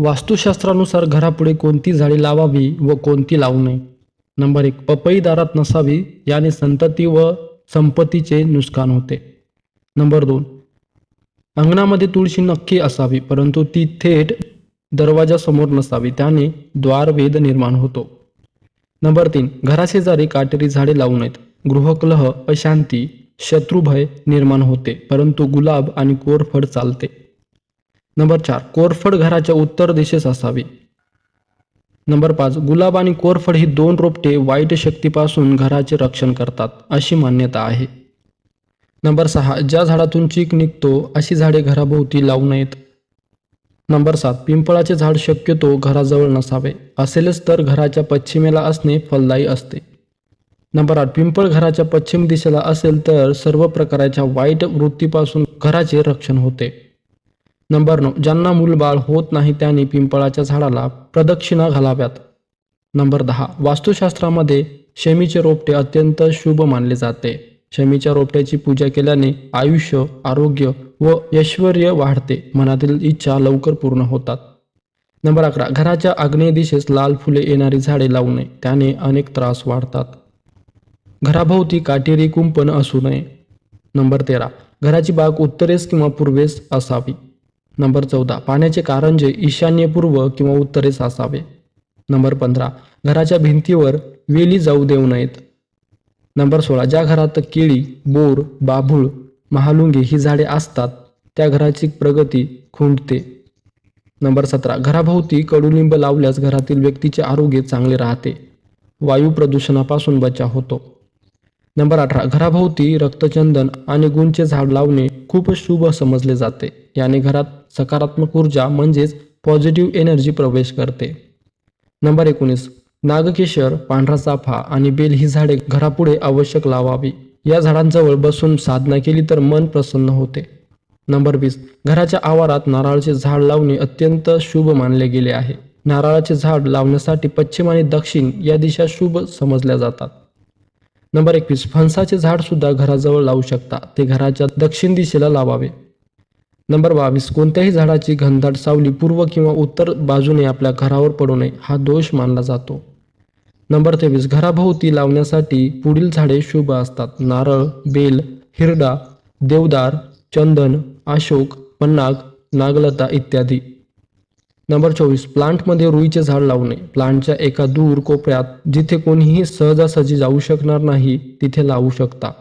वास्तुशास्त्रानुसार घरापुढे कोणती झाडे लावावी व कोणती लावू नये? नंबर एक पपई दारात नसावी याने संतती व संपत्तीचे नुकसान होते. नंबर दोन अंगणामध्ये तुळशी नक्की असावी परंतु ती थेट दरवाजासमोर नसावी त्याने द्वारभेद निर्माण होतो. नंबर तीन घराशेजारी काटेरी झाडे लावू नयेत. गृहकलह अशांती शत्रुभय निर्माण होते परंतु गुलाब आणि कोरफड चालते. नंबर चार कोरफड घराच्या उत्तर दिशेस असावी. नंबर पाच गुलाब आणि कोरफड ही दोन रोपटे वाईट शक्तीपासून घराचे रक्षण करतात अशी मान्यता आहे. नंबर सहा ज्या झाडातून चीक निघतो अशी झाडे घराभोवती लावू नयेत. नंबर सात पिंपळाचे झाड शक्यतो घराजवळ नसावे असेलच तर घराच्या पश्चिमेला असणे फलदायी असते. नंबर आठ पिंपळ घराच्या पश्चिम दिशेला असेल तर सर्व प्रकारच्या वाईट वृत्तीपासून घराचे रक्षण होते. नंबर नऊ ज्यांना मूलबाळ होत नाही त्यांनी पिंपळाच्या झाडाला प्रदक्षिणा घालाव्यात. नंबर दहा वास्तुशास्त्रामध्ये शमीचे रोपटे अत्यंत शुभ मानले जाते. शमीच्या रोपट्याची पूजा केल्याने आयुष्य आरोग्य व ऐश्वर वाढते. मनातील इच्छा लवकर पूर्ण होतात. नंबर अकरा घराच्या आग्नेय दिशेस लाल फुले येणारी झाडे लावू नये. त्याने अनेक त्रास वाढतात. घराभोवती काटेरी कुंपण असू नये. नंबर तेरा घराची बाग उत्तरेस किंवा पूर्वेस असावी. नंबर चौदा पाण्याचे कारंजे ईशान्यपूर्व किंवा उत्तरेस असावे. नंबर पंधरा घराच्या भिंतीवर वेली जाऊ देऊ नयेत. नंबर सोळा ज्या घरात केळी बोर बाभूळ महालुंगे ही झाडे असतात त्या घराची प्रगती खुंटते. नंबर सतरा घराभोवती कडुलिंब लावल्यास घरातील व्यक्तीचे आरोग्य चांगले राहते. वायू प्रदूषणापासून बचाव होतो. नंबर अठरा घराभोवती रक्तचंदन आणि गुणचे झाड लावणे खूप शुभ समजले जाते. याने घरात सकारात्मक ऊर्जा म्हणजेच पॉझिटिव्ह एनर्जी प्रवेश करते. नंबर एकोणीस नागकेशर पांढरा चाफा आणि बेल ही झाडे घरापुढे आवश्यक लावावी. या झाडांजवळ बसून साधना केली तर मन प्रसन्न होते. नंबर वीस घराच्या आवारात नारळाचे झाड लावणे अत्यंत शुभ मानले गेले आहे. नारळाचे झाड लावण्यासाठी पश्चिम आणि दक्षिण या दिशा शुभ समजल्या जातात. नंबर एकवीस फणसाचे झाड सुद्धा घराजवळ लावू शकता. ते घराच्या दक्षिण दिशेला लावावे. नंबर बावीस कोणत्याही झाडाची घनदाट सावली पूर्व किंवा उत्तर बाजूने आपल्या घरावर पडू नये हा दोष मानला जातो. नंबर तेवीस घराभोवती लावण्यासाठी पुढील झाडे शुभ असतात. नारळ बेल हिरडा देवदार चंदन अशोक पन्नाग नागलता इत्यादी. नंबर चोवीस प्लांटमध्ये रुईचे झाड लावणे प्लांटच्या एका दूर कोपऱ्यात जिथे कोणीही सहजासहजी जाऊ शकणार नाही तिथे लावू शकता.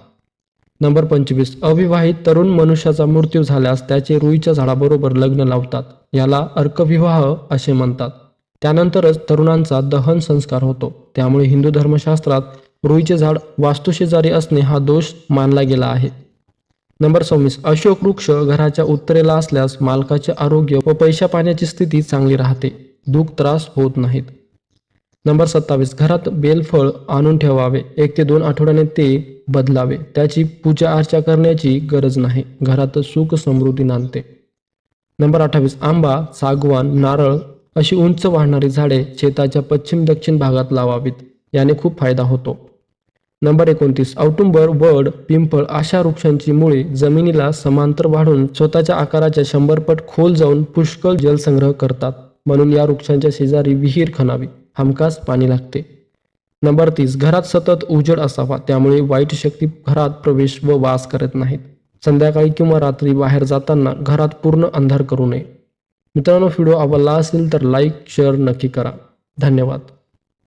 नंबर पंचवीस. अविवाहित तरुण मनुष्याचा मृत्यू झाल्यास त्याचे रुईच्या झाडाबरोबर लग्न लावतात. याला अर्कविवाह असे म्हणतात. त्यानंतरच तरुणांचा दहन संस्कार होतो. त्यामुळे हिंदू धर्मशास्त्रात रुईचे झाड वास्तुशेजारी असणे हा दोष मानला गेला आहे. नंबर सव्वीस. अशोक वृक्ष घराच्या उत्तरेला असल्यास मालकाचे आरोग्य व पैशा पाण्याची स्थिती चांगली राहते. दुःख त्रास होत नाहीत. नंबर सत्तावीस. घरात बेलफळ आणून ठेवावे. एक ते दोन आठवड्याने ते बदलावे. त्याची पूजा अर्चा करण्याची गरज नाही. घरात सुख समृद्धी नांदते. नंबर अठ्ठावीस. आंबा सागवान नारळ अशी उंच वाढणारी झाडे शेताच्या पश्चिम दक्षिण भागात लावावीत. याने खूप फायदा होतो. नंबर एकोणतीस. औटुंबर वड पिंपळ अशा वृक्षांची मुळे जमिनीला समांतर वाढून स्वतःच्या आकाराच्या शंभर पट खोल जाऊन पुष्कळ जलसंग्रह करतात. म्हणून या वृक्षांच्या शेजारी विहीर खणावी. हमखास पाणी लागते. नंबर तीस घरात सतत उजेड असावा त्यामुळे वाईट शक्ती घरात प्रवेश व वास करत नाहीत. संध्याकाळी किंवा रात्री बाहेर जाताना घरात पूर्ण अंधार करू नये. मित्रांनो व्हिडिओ आवडला असेल तर लाईक शेअर नक्की करा. धन्यवाद.